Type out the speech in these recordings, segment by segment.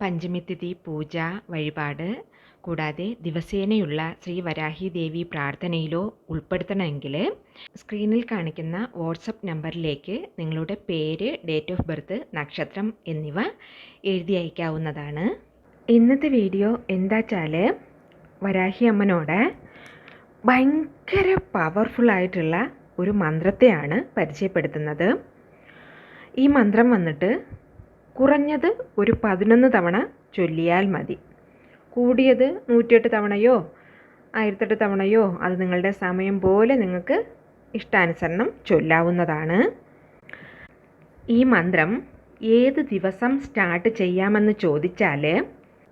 പഞ്ചമിത്തിഥി പൂജ വഴിപാട് കൂടാതെ ദിവസേനയുള്ള ശ്രീ വരാഹി ദേവി പ്രാർത്ഥനയിലോ ഉൾപ്പെടുത്തണമെങ്കിൽ സ്ക്രീനിൽ കാണിക്കുന്ന വാട്സപ്പ് നമ്പറിലേക്ക് നിങ്ങളുടെ പേര് ഡേറ്റ് ഓഫ് ബർത്ത് നക്ഷത്രം എന്നിവ എഴുതി അയക്കാവുന്നതാണ്. ഇന്നത്തെ വീഡിയോ എന്താ വെച്ചാൽ വരാഹി അമ്മനോട് ഭയങ്കര പവർഫുള്ളായിട്ടുള്ള ഒരു മന്ത്രത്തെയാണ് പരിചയപ്പെടുത്തുന്നത്. ഈ മന്ത്രം വന്നിട്ട് കുറഞ്ഞത് ഒരു പതിനൊന്ന് തവണ ചൊല്ലിയാൽ മതി. കൂടിയത് നൂറ്റിയെട്ട് തവണയോ ആയിരത്തെട്ട് തവണയോ അത് നിങ്ങളുടെ സമയം പോലെ നിങ്ങൾക്ക് ഇഷ്ടാനുസരണം ചൊല്ലാവുന്നതാണ്. ഈ മന്ത്രം ഏത് ദിവസം സ്റ്റാർട്ട് ചെയ്യാമെന്ന് ചോദിച്ചാൽ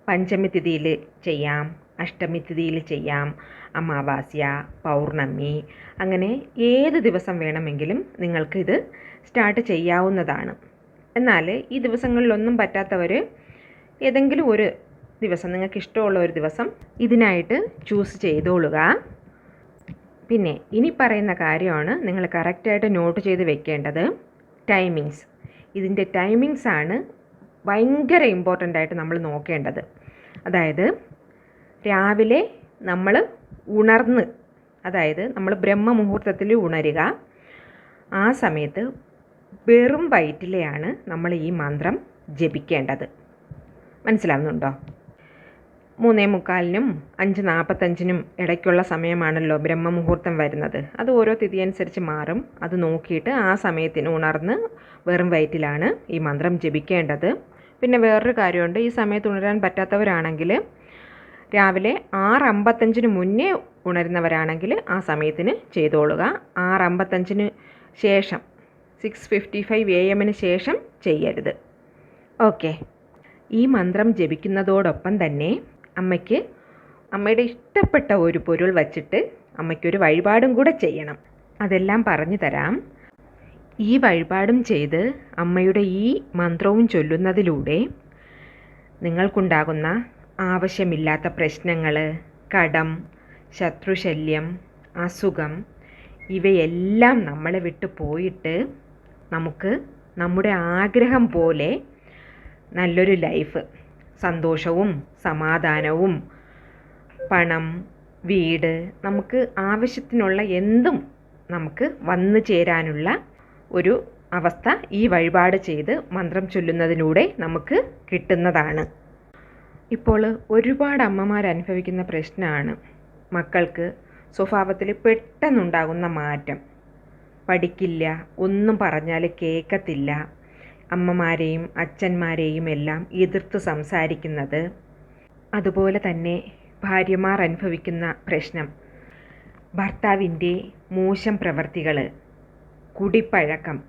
പഞ്ചമി തിഥിയിൽ ചെയ്യാം അഷ്ടമി തിഥിയിൽ ചെയ്യാം അമാവാസ്യ പൗർണമി അങ്ങനെ ഏത് ദിവസം വേണമെങ്കിലും നിങ്ങൾക്ക് ഇത് സ്റ്റാർട്ട് ചെയ്യാവുന്നതാണ്. എന്നാൽ ഈ ദിവസങ്ങളിലൊന്നും പറ്റാത്തവർ ഏതെങ്കിലും ഒരു ദിവസം നിങ്ങൾക്ക് ഇഷ്ടമുള്ള ഒരു ദിവസം ഇതിനായിട്ട് ചൂസ് ചെയ്തോളുക. പിന്നെ ഇനി പറയുന്ന കാര്യമാണ് നിങ്ങൾ കറക്റ്റായിട്ട് നോട്ട് ചെയ്ത് വെക്കേണ്ടത് ടൈമിങ്സ് ഇതിന്റെ ടൈമിങ്സ് ആണ് ഭയങ്കര ഇമ്പോർട്ടന്റ് ആയിട്ട് നമ്മൾ നോക്കേണ്ടത്. അതായത് രാവിലെ നമ്മൾ ഉണർന്ന് അതായത് നമ്മൾ ബ്രഹ്മമുഹൂർത്തത്തിൽ ഉണരുക. ആ സമയത്ത് വെറും വയറ്റിലെയാണ് നമ്മൾ ഈ മന്ത്രം ജപിക്കേണ്ടത്. മനസ്സിലാവുന്നുണ്ടോ? മൂന്നേ മുക്കാലിനും അഞ്ച് നാൽപ്പത്തഞ്ചിനും ഇടയ്ക്കുള്ള സമയമാണല്ലോ ബ്രഹ്മമുഹൂർത്തം വരുന്നത്. അത് ഓരോ തിഥി അനുസരിച്ച് മാറും. അത് നോക്കിയിട്ട് ആ സമയത്തിന് ഉണർന്ന് വെറും വയറ്റിലാണ് ഈ മന്ത്രം ജപിക്കേണ്ടത്. പിന്നെ വേറൊരു കാര്യമുണ്ട്. ഈ സമയത്ത് ഉണരാൻ പറ്റാത്തവരാണെങ്കിൽ രാവിലെ ആറ് അമ്പത്തഞ്ചിന് മുന്നേ ഉണരുന്നവരാണെങ്കിൽ ആ സമയത്തിന് ചെയ്തോളുക. ആറ് അമ്പത്തഞ്ചിന് ശേഷം സിക്സ് ഫിഫ്റ്റി ഫൈവ് എ എമ്മിന് ശേഷം ചെയ്യരുത്. ഓക്കെ ഈ മന്ത്രം ജപിക്കുന്നതോടൊപ്പം തന്നെ അമ്മയ്ക്ക് അമ്മയുടെ ഇഷ്ടപ്പെട്ട ഒരു പൊരുൾ വച്ചിട്ട് അമ്മയ്ക്കൊരു വഴിപാടും കൂടെ ചെയ്യണം. അതെല്ലാം പറഞ്ഞു തരാം. ഈ വഴിപാടും ചെയ്ത് അമ്മയുടെ ഈ മന്ത്രവും ചൊല്ലുന്നതിലൂടെ നിങ്ങൾക്കുണ്ടാകുന്ന ആവശ്യമില്ലാത്ത പ്രശ്നങ്ങൾ കടം ശത്രുശല്യം അസുഖം ഇവയെല്ലാം നമ്മളെ വിട്ടു പോയിട്ട് നമുക്ക് നമ്മുടെ ആഗ്രഹം പോലെ നല്ലൊരു ലൈഫ്. സന്തോഷവും സമാധാനവും പണം വീട് നമുക്ക് ആവശ്യത്തിനുള്ള എന്തും നമുക്ക് വന്നു ചേരാനുള്ള ഒരു അവസ്ഥ ഈ വഴിപാട് ചെയ്ത് മന്ത്രം ചൊല്ലുന്നതിലൂടെ നമുക്ക് കിട്ടുന്നതാണ്. ഇപ്പോൾ ഒരുപാട് അമ്മമാർ അനുഭവിക്കുന്ന പ്രശ്നമാണ് മക്കൾക്ക് സ്വഭാവത്തിൽ പെട്ടെന്നുണ്ടാകുന്ന മാറ്റം. പഠിക്കില്ല. ഒന്നും പറഞ്ഞാൽ കേൾക്കത്തില്ല അമ്മമാരെയും അച്ഛന്മാരെയും എല്ലാം എതിർത്ത് സംസാരിക്കുന്നത്. അതുപോലെ തന്നെ ഭാര്യമാർ അനുഭവിക്കുന്ന പ്രശ്നം. ഭർത്താവിന്റെ മോശം പ്രവർത്തികൾ കുടിപ്പഴക്കം.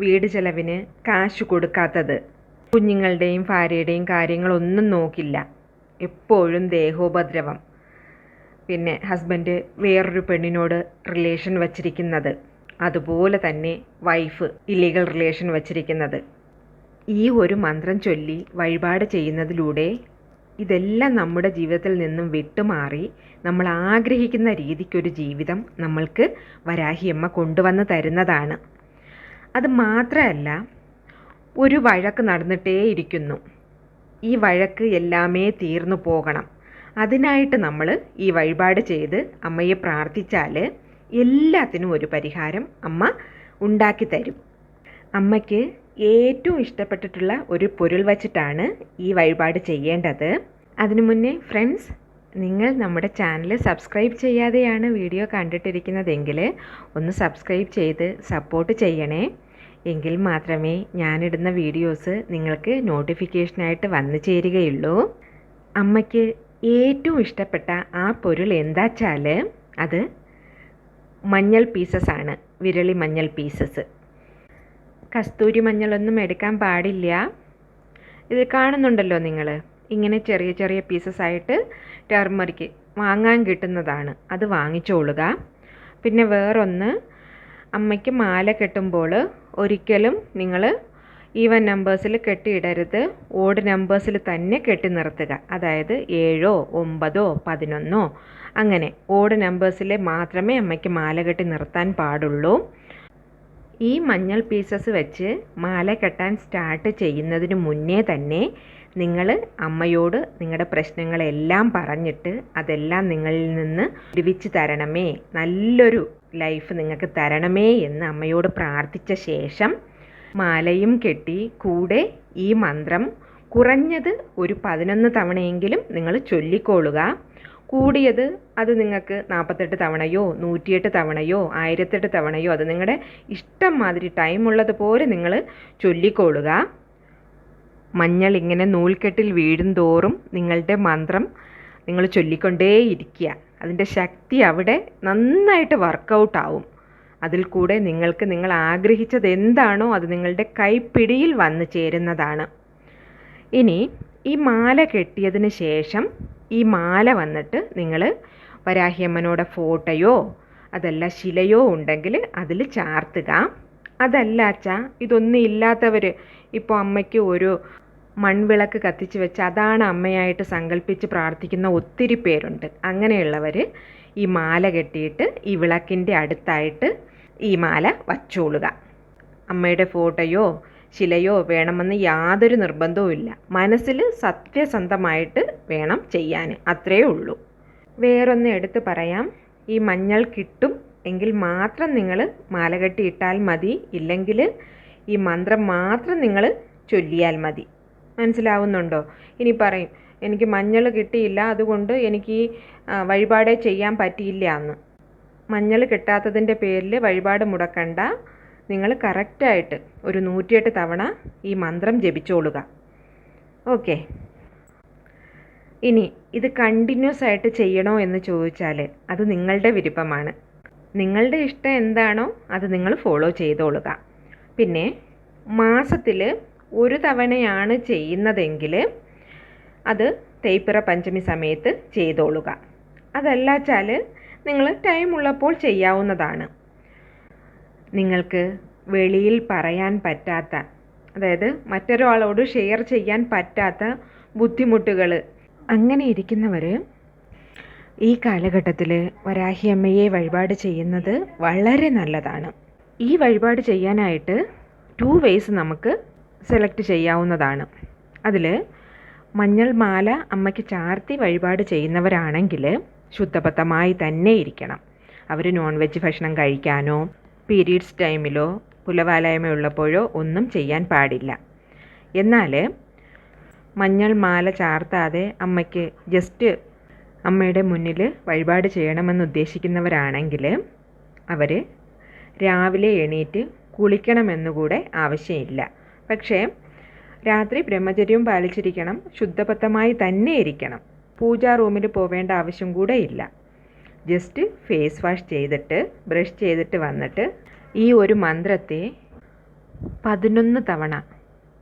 വീട് ചെലവിന് കാശ് കൊടുക്കാത്തത്. കുഞ്ഞുങ്ങളുടെയും ഭാര്യയുടെയും കാര്യങ്ങളൊന്നും നോക്കില്ല. എപ്പോഴും ദേഹോപദ്രവം. പിന്നെ ഹസ്ബൻഡ് വേറൊരു പെണ്ണിനോട് റിലേഷൻ വച്ചിരിക്കുന്നത്. അതുപോലെ തന്നെ വൈഫ് ഇല്ലീഗൽ റിലേഷൻ വച്ചിരിക്കുന്നത്. ഈ ഒരു മന്ത്രം ചൊല്ലി വഴിപാട് ചെയ്യുന്നതിലൂടെ ഇതെല്ലാം നമ്മുടെ ജീവിതത്തിൽ നിന്നും വിട്ടുമാറി നമ്മൾ ആഗ്രഹിക്കുന്ന രീതിക്കൊരു ജീവിതം നമ്മൾക്ക് വരാഹിയമ്മ കൊണ്ടുവന്ന് തരുന്നതാണ്. അത് മാത്രമല്ല ഒരു വഴക്ക് നടന്നിട്ടേ ഇരിക്കുന്നു. ഈ വഴക്ക് എല്ലാമേ തീർന്നു പോകണം. അതിനായിട്ട് നമ്മൾ ഈ വഴിപാട് ചെയ്ത് അമ്മയെ പ്രാർത്ഥിച്ചാൽ എല്ലാത്തിനും ഒരു പരിഹാരം അമ്മ ഉണ്ടാക്കി തരും. അമ്മയ്ക്ക് ഏറ്റവും ഇഷ്ടപ്പെട്ടിട്ടുള്ള ഒരു പൊരുൾ വച്ചിട്ടാണ് ഈ വഴിപാട് ചെയ്യേണ്ടത്. അതിനു മുന്നേ ഫ്രണ്ട്സ് നിങ്ങൾ നമ്മുടെ ചാനൽ സബ്സ്ക്രൈബ് ചെയ്യാതെയാണ് വീഡിയോ കണ്ടിട്ടിരിക്കുന്നതെങ്കിൽ ഒന്ന് സബ്സ്ക്രൈബ് ചെയ്ത് സപ്പോർട്ട് ചെയ്യണേ. എങ്കിൽ മാത്രമേ ഞാനിടുന്ന വീഡിയോസ് നിങ്ങൾക്ക് നോട്ടിഫിക്കേഷനായിട്ട് വന്നു ചേരുകയുള്ളൂ. അമ്മയ്ക്ക് ഏറ്റവും ഇഷ്ടപ്പെട്ട ആ പൊരുൾ എന്താച്ചാൽ അത് മഞ്ഞൾ പീസസ് ആണ്. വിരളി മഞ്ഞൾ പീസസ് കസ്തൂരി മഞ്ഞളൊന്നും എടുക്കാൻ പാടില്ല. ഇത് കാണുന്നുണ്ടല്ലോ നിങ്ങൾ ഇങ്ങനെ ചെറിയ ചെറിയ പീസസ് ആയിട്ട് ടെർമറിക്ക് വാങ്ങാൻ കിട്ടുന്നതാണ്. അത് വാങ്ങിച്ചോളുക. പിന്നെ വേറൊന്ന് അമ്മയ്ക്ക് മാല കെട്ടുമ്പോൾ ഒരിക്കലും നിങ്ങൾ ഈവൻ നമ്പേഴ്സിൽ കെട്ടിയിടരുത്. ഓഡ് നമ്പേഴ്സിൽ തന്നെ കെട്ടി നിർത്തുക. അതായത് ഏഴോ ഒമ്പതോ പതിനൊന്നോ. അങ്ങനെ ഓഡ് നമ്പേഴ്സിലെ മാത്രമേ അമ്മയ്ക്ക് മാല കെട്ടി നിർത്താൻ പാടുള്ളൂ. ഈ മഞ്ഞൾ പീസസ് വെച്ച് മാല കെട്ടാൻ സ്റ്റാർട്ട് ചെയ്യുന്നതിന് മുന്നേ തന്നെ നിങ്ങൾ അമ്മയോട് നിങ്ങളുടെ പ്രശ്നങ്ങളെല്ലാം പറഞ്ഞിട്ട് അതെല്ലാം നിങ്ങളിൽ നിന്ന് വിടുവിച്ച് തരണമേ. നല്ലൊരു ലൈഫ് നിങ്ങൾക്ക് തരണമേ എന്ന് അമ്മയോട് പ്രാർത്ഥിച്ച ശേഷം മാലയും കെട്ടി കൂടെ ഈ മന്ത്രം കുറഞ്ഞത് ഒരു പതിനൊന്ന് തവണയെങ്കിലും നിങ്ങൾ ചൊല്ലിക്കോളുക കൂടിയത് അത് നിങ്ങൾക്ക് നാൽപ്പത്തെട്ട് തവണയോ നൂറ്റിയെട്ട് തവണയോ ആയിരത്തെട്ട് തവണയോ അത് നിങ്ങളുടെ ഇഷ്ടം മാതിരി ടൈം ഉള്ളതുപോലെ നിങ്ങൾ ചൊല്ലിക്കോളുക മഞ്ഞൾ ഇങ്ങനെ നൂൽക്കെട്ടിൽ വീഴും തോറും നിങ്ങളുടെ മന്ത്രം നിങ്ങൾ ചൊല്ലിക്കൊണ്ടേയിരിക്കുക. അതിന്റെ ശക്തി അവിടെ നന്നായിട്ട് വർക്കൗട്ട് ആവും. അതിൽ കൂടെ നിങ്ങൾക്ക് നിങ്ങൾ ആഗ്രഹിച്ചത് എന്താണോ അത് നിങ്ങളുടെ കൈപ്പിടിയിൽ വന്നു ചേരുന്നതാണ്. ഇനി ഈ മാല കെട്ടിയതിന് ശേഷം ഈ മാല വന്നിട്ട് നിങ്ങൾ വരാഹിയമ്മനോടെ ഫോട്ടോയോ അതല്ല ശിലയോ ഉണ്ടെങ്കിൽ അതിൽ ചാർത്തുക. അതല്ല അച്ഛാ ഇതൊന്നും ഇല്ലാത്തവർ ഇപ്പോൾ അമ്മയ്ക്ക് ഒരു മൺവിളക്ക് കത്തിച്ച് വെച്ച് അതാണ് അമ്മയായിട്ട് സങ്കല്പിച്ച് പ്രാർത്ഥിക്കുന്ന ഒത്തിരി പേരുണ്ട്. അങ്ങനെയുള്ളവർ ഈ മാല കെട്ടിയിട്ട് ഈ വിളക്കിന്റെ അടുത്തായിട്ട് ഈ മാല വച്ചോളുക. അമ്മയുടെ ഫോട്ടോയോ ശിലയോ വേണമെന്ന് യാതൊരു നിർബന്ധവും ഇല്ല. മനസ്സിൽ സത്യസന്ധമായിട്ട് വേണം ചെയ്യാൻ. അത്രയേ ഉള്ളൂ. വേറൊന്ന് എടുത്ത് പറയാം. ഈ മഞ്ഞൾ കിട്ടും എങ്കിൽ മാത്രം നിങ്ങൾ മാല കെട്ടിയിട്ടാൽ മതി. ഇല്ലെങ്കിൽ ഈ മന്ത്രം മാത്രം നിങ്ങൾ ചൊല്ലിയാൽ മതി. മനസ്സിലാവുന്നുണ്ടോ? ഇനി പറയും എനിക്ക് മഞ്ഞൾ കിട്ടിയില്ല. അതുകൊണ്ട് എനിക്ക് വഴിപാടേ ചെയ്യാൻ പറ്റിയില്ല എന്ന്. മഞ്ഞൾ കിട്ടാത്തതിന്റെ പേരിൽ വഴിപാട് മുടക്കണ്ട. നിങ്ങൾ കറക്റ്റായിട്ട് ഒരു നൂറ്റിയെട്ട് തവണ ഈ മന്ത്രം ജപിച്ചോളുക. ഓക്കെ. ഇനി ഇത് കണ്ടിന്യൂസ് ആയിട്ട് ചെയ്യണോ എന്ന് ചോദിച്ചാൽ അത് നിങ്ങളുടെ വിരുപ്പമാണ്. നിങ്ങളുടെ ഇഷ്ടം എന്താണോ അത് നിങ്ങൾ ഫോളോ ചെയ്തോളുക. പിന്നെ മാസത്തിൽ ഒരു തവണയാണ് ചെയ്യുന്നതെങ്കിൽ അത് തേയ്പ്പിറ പഞ്ചമി സമയത്ത് ചെയ്തോളുക. അതല്ലാച്ചാൽ നിങ്ങൾ ടൈം ഉള്ളപ്പോൾ ചെയ്യാവുന്നതാണ്. നിങ്ങൾക്ക് വെളിയിൽ പറയാൻ പറ്റാത്ത അതായത് മറ്റൊരാളോട് ഷെയർ ചെയ്യാൻ പറ്റാത്ത ബുദ്ധിമുട്ടുകൾ അങ്ങനെ ഇരിക്കുന്നവർ ഈ കാലഘട്ടത്തിൽ വരാഹിയമ്മയെ വഴിപാട് ചെയ്യുന്നത് വളരെ നല്ലതാണ്. ഈ വഴിപാട് ചെയ്യാനായിട്ട് ടു വേസ് നമുക്ക് സെലക്ട് ചെയ്യാവുന്നതാണ്. അതിൽ മഞ്ഞൾ മാല അമ്മയ്ക്ക് ചാർത്തി വഴിപാട് ചെയ്യുന്നവരാണെങ്കിൽ ശുദ്ധപത്തമായി തന്നെ ഇരിക്കണം അവർ നോൺ വെജ് ഭക്ഷണം കഴിക്കാനോ പീരീഡ്സ് ടൈമിലോ പുലവാലായ്മ ഉള്ളപ്പോഴോ ഒന്നും ചെയ്യാൻ പാടില്ല. എന്നാൽ മഞ്ഞൾ മാല ചാർത്താതെ അമ്മയ്ക്ക് ജസ്റ്റ് അമ്മയുടെ മുന്നിൽ വഴിപാട് ചെയ്യണമെന്ന് ഉദ്ദേശിക്കുന്നവരാണെങ്കിൽ അവർ രാവിലെ എണീറ്റ് കുളിക്കണമെന്നുകൂടെ ആവശ്യമില്ല. പക്ഷേ രാത്രി ബ്രഹ്മചര്യവും പാലിച്ചിരിക്കണം ശുദ്ധപത്തമായി തന്നെ ഇരിക്കണം പൂജാ റൂമിൽ പോവേണ്ട ആവശ്യം കൂടെ ഇല്ല ജസ്റ്റ് ഫേസ് വാഷ് ചെയ്തിട്ട് ബ്രഷ് ചെയ്തിട്ട് വന്നിട്ട് ഈ ഒരു മന്ത്രത്തെ പതിനൊന്ന് തവണ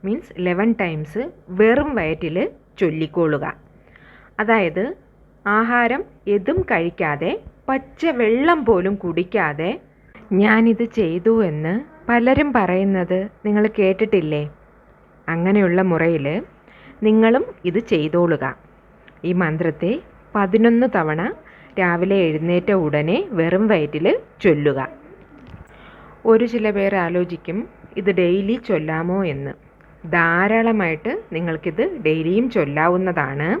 മീൻസ് ലെവൻ ടൈംസ് വെറും വയറ്റിൽ ചൊല്ലിക്കൊള്ളുക. അതായത് ആഹാരം എതും കഴിക്കാതെ പച്ച വെള്ളം പോലും കുടിക്കാതെ ഞാനിത് ചെയ്തു എന്ന് പലരും പറയുന്നത് നിങ്ങൾ കേട്ടിട്ടില്ലേ? അങ്ങനെയുള്ള മുറയിൽ നിങ്ങളും ഇത് ചെയ്തോളുക. ഈ മന്ത്രത്തെ പതിനൊന്ന് തവണ രാവിലെ എഴുന്നേറ്റ ഉടനെ വെറും വയറ്റിൽ ചൊല്ലുക. ഒരു ചില പേർ ആലോചിക്കും ഇത് ഡെയിലി ചൊല്ലാമോ എന്ന്. ധാരാളമായിട്ട് നിങ്ങൾക്കിത് ഡെയിലിയും ചൊല്ലാവുന്നതാണ്.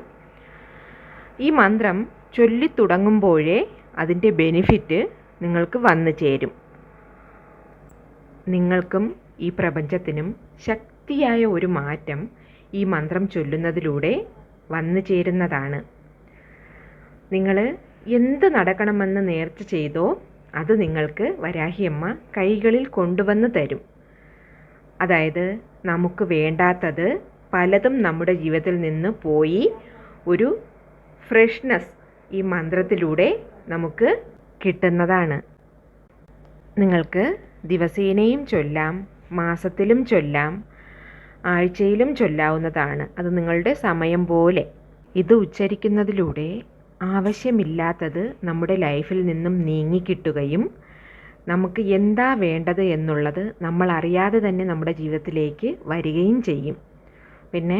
ഈ മന്ത്രം ചൊല്ലി ചൊല്ലിത്തുടങ്ങുമ്പോഴേ അതിന്റെ ബെനിഫിറ്റ് നിങ്ങൾക്ക് വന്നു ചേരും. നിങ്ങൾക്കും ഈ പ്രപഞ്ചത്തിനും ശക്തിയായ ഒരു മാറ്റം ഈ മന്ത്രം ചൊല്ലുന്നതിലൂടെ വന്നു ചേരുന്നതാണ്. നിങ്ങൾ എന്ത് നടക്കണമെന്ന് നേർച്ച ചെയ്തോ അത് നിങ്ങൾക്ക് വരാഹിയമ്മ കൈകളിൽ കൊണ്ടുവന്ന് തരും. അതായത് നമുക്ക് വേണ്ടാത്തത് പലതും നമ്മുടെ ജീവിതത്തിൽ നിന്ന് പോയി ഒരു ഫ്രഷ്നെസ് ഈ മന്ത്രത്തിലൂടെ നമുക്ക് കിട്ടുന്നതാണ്. നിങ്ങൾക്ക് ദിവസേനയും ചൊല്ലാം മാസത്തിലും ചൊല്ലാം ആഴ്ചയിലും ചൊല്ലാവുന്നതാണ്. അത് നിങ്ങളുടെ സമയം പോലെ. ഇത് ഉച്ചരിക്കുന്നതിലൂടെ ആവശ്യമില്ലാത്തത് നമ്മുടെ ലൈഫിൽ നിന്നും നീങ്ങിക്കിട്ടുകയും നമുക്ക് എന്താ വേണ്ടത് എന്നുള്ളത് നമ്മൾ അറിയാതെ തന്നെ നമ്മുടെ ജീവിതത്തിലേക്ക് വരികയും ചെയ്യും. പിന്നെ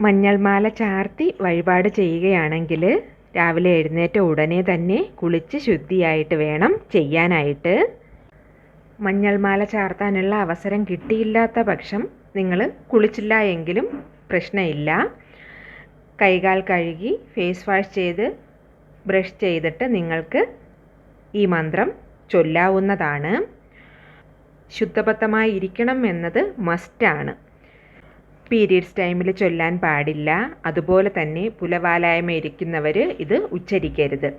മഞ്ഞൾമാല ചാർത്തി വഴിപാട് ചെയ്യുകയാണെങ്കിൽ രാവിലെ എഴുന്നേറ്റ ഉടനെ തന്നെ കുളിച്ച് ശുദ്ധിയായിട്ട് വേണം ചെയ്യാനായിട്ട്. മഞ്ഞൾമാല ചാർത്താനുള്ള അവസരം കിട്ടിയില്ലാത്ത പക്ഷം നിങ്ങൾ കുളിച്ചില്ല എങ്കിലും പ്രശ്നമില്ല. കൈകാൽ കഴുകി ഫേസ് വാഷ് ചെയ്ത് ബ്രഷ് ചെയ്തിട്ട് നിങ്ങൾക്ക് ഈ മന്ത്രം ചൊല്ലാവുന്നതാണ്. ശുദ്ധബദ്ധമായി ഇരിക്കണം എന്നത് മസ്റ്റാണ് പീരീഡ്സ് ടൈമിൽ ചൊല്ലാൻ പാടില്ല. അതുപോലെ തന്നെ പുലവാലായ്മ ഇരിക്കുന്നവർ ഇത് ഉച്ചരിക്കരുത്.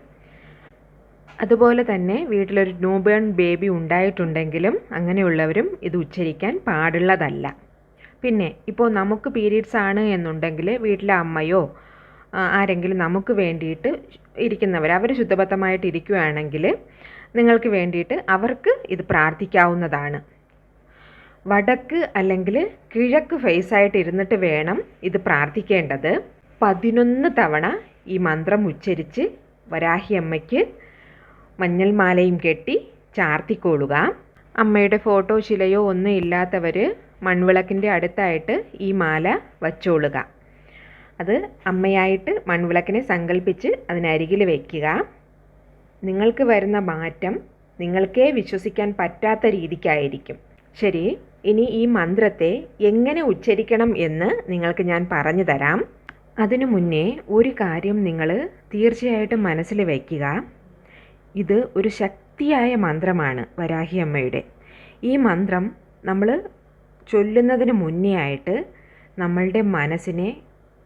അതുപോലെ തന്നെ വീട്ടിലൊരു ന്യൂബേൺ ബേബി ഉണ്ടായിട്ടുണ്ടെങ്കിലും അങ്ങനെയുള്ളവരും ഇത് ഉച്ചരിക്കാൻ പാടുള്ളതല്ല. പിന്നെ ഇപ്പോൾ നമുക്ക് പീരീഡ്സ് ആണ് എന്നുണ്ടെങ്കിൽ വീട്ടിലെ അമ്മയോ ആരെങ്കിലും നമുക്ക് വേണ്ടിയിട്ട് ഇരിക്കുന്നവർ അവർ ശുദ്ധബദ്ധമായിട്ട് ഇരിക്കുകയാണെങ്കിൽ നിങ്ങൾക്ക് വേണ്ടിയിട്ട് അവർക്ക് ഇത് പ്രാർത്ഥിക്കാവുന്നതാണ്. വടക്ക് അല്ലെങ്കിൽ കിഴക്ക് ഫേസ് ആയിട്ട് ഇരുന്നിട്ട് വേണം ഇത് പ്രാർത്ഥിക്കേണ്ടത്. പതിനൊന്ന് തവണ ഈ മന്ത്രം ഉച്ചരിച്ച് വരാഹി അമ്മയ്ക്ക് മഞ്ഞൾമാലയും കെട്ടി ചാർത്തിക്കൊള്ളുക. അമ്മയുടെ ഫോട്ടോ ശിലയോ ഒന്നും ഇല്ലാത്തവർ മൺവിളക്കിന്റെ അടുത്തായിട്ട് ഈ മാല വച്ചോളുക. അത് അമ്മയായിട്ട് മൺവിളക്കിനെ സങ്കല്പിച്ച് അതിനരികിൽ വയ്ക്കുക നിങ്ങൾക്ക് വരുന്ന മാറ്റം നിങ്ങൾക്കേ വിശ്വസിക്കാൻ പറ്റാത്ത രീതിക്കായിരിക്കും. ശരി ഇനി ഈ മന്ത്രത്തെ എങ്ങനെ ഉച്ചരിക്കണം എന്ന് നിങ്ങൾക്ക് ഞാൻ പറഞ്ഞു തരാം. അതിനു മുന്നേ ഒരു കാര്യം നിങ്ങൾ തീർച്ചയായിട്ടും മനസ്സിൽ വയ്ക്കുക ഇത് ഒരു ശക്തിയായ മന്ത്രമാണ് വരാഹി അമ്മയുടെ. ഈ മന്ത്രം നമ്മൾ ചൊല്ലുന്നതിന് മുന്നേ ആയിട്ട് നമ്മളുടെ മനസ്സിനെ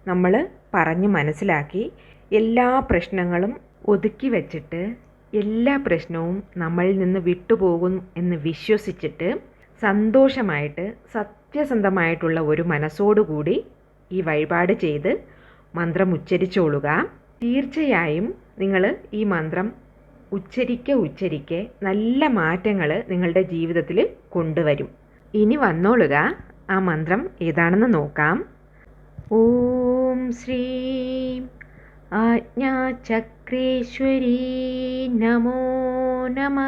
നമ്മൾ പറഞ്ഞ് മനസ്സിലാക്കി എല്ലാ പ്രശ്നങ്ങളും ഒതുക്കി വെച്ചിട്ട് എല്ലാ പ്രശ്നവും നമ്മളിൽ നിന്ന് വിട്ടുപോകും എന്ന് വിശ്വസിച്ചിട്ട് സന്തോഷമായിട്ട് സത്യസന്ധമായിട്ടുള്ള ഒരു മനസ്സോടുകൂടി ഈ വഴിപാട് ചെയ്ത് മന്ത്രം ഉച്ചരിച്ചോളുക. തീർച്ചയായും നിങ്ങൾ ഈ മന്ത്രം ഉച്ചരിക്കെ ഉച്ചരിക്കെ നല്ല മാറ്റങ്ങൾ നിങ്ങളുടെ ജീവിതത്തിൽ കൊണ്ടുവരും. ഇനി വന്നോളുക. ആ മന്ത്രം ഏതാണെന്ന് നോക്കാം. ഓം ശ്രീം ആജ്ഞാചക്രേശ്വരീ നമോ നമ.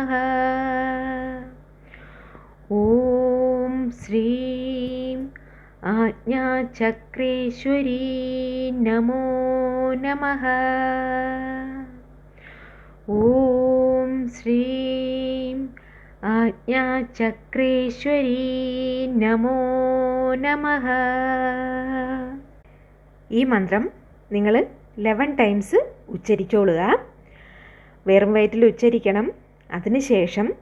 ഓം ശ്രീം ആജ്ഞാചക്രേശ്വരീ നമോ നമ. ഓം ശ്രീം ആജ്ഞാചക്രേശ്വരീ നമോ നമഃ. ഈ മന്ത്രം നിങ്ങൾ ലെവൻ ടൈംസ് ഉച്ചരിച്ചോളുക. വെറും വയറ്റിൽ ഉച്ചരിക്കണം. അതിനുശേഷം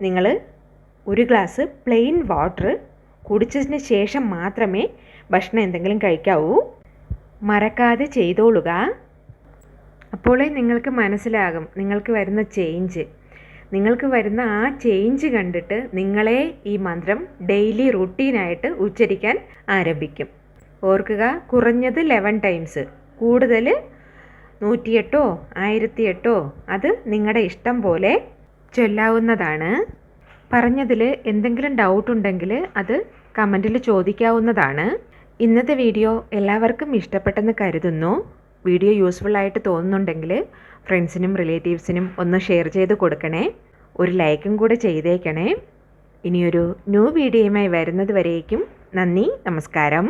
നിങ്ങൾ ഒരു ഗ്ലാസ് പ്ലെയിൻ വാട്ടർ കുടിച്ചതിന് ശേഷം മാത്രമേ ഭക്ഷണം എന്തെങ്കിലും കഴിക്കാവൂ. മറക്കാതെ ചെയ്തോളുക. അപ്പോളേ നിങ്ങൾക്ക് മനസ്സിലാകും. നിങ്ങൾക്ക് വരുന്ന ചേഞ്ച് നിങ്ങൾക്ക് വരുന്ന ആ ചേഞ്ച് കണ്ടിട്ട് നിങ്ങളെ ഈ മന്ത്രം ഡെയിലി റുട്ടീനായിട്ട് ഉച്ചരിക്കാൻ ആരംഭിക്കും. ഓർക്കുക കുറഞ്ഞത് ലെവൻ ടൈംസ് കൂടുതൽ നൂറ്റിയെട്ടോ ആയിരത്തിയെട്ടോ അത് നിങ്ങളുടെ ഇഷ്ടം പോലെ ചൊല്ലാവുന്നതാണ്. പറഞ്ഞതിൽ എന്തെങ്കിലും ഡൗട്ട് ഉണ്ടെങ്കിൽ അത് കമന്റിൽ ചോദിക്കാവുന്നതാണ്. ഇന്നത്തെ വീഡിയോ എല്ലാവർക്കും ഇഷ്ടപ്പെട്ടെന്ന് കരുതുന്നു. വീഡിയോ യൂസ്ഫുൾ ആയിട്ട് തോന്നുന്നുണ്ടെങ്കിൽ ഫ്രണ്ട്സിനും റിലേറ്റീവ്സിനും ഒന്ന് ഷെയർ ചെയ്ത് കൊടുക്കണേ. ഒരു ലൈക്കും കൂടെ ചെയ്തേക്കണേ. ഇനിയൊരു ന്യൂ വീഡിയോയുമായി വരുന്നത് വരേക്കും നന്ദി നമസ്കാരം.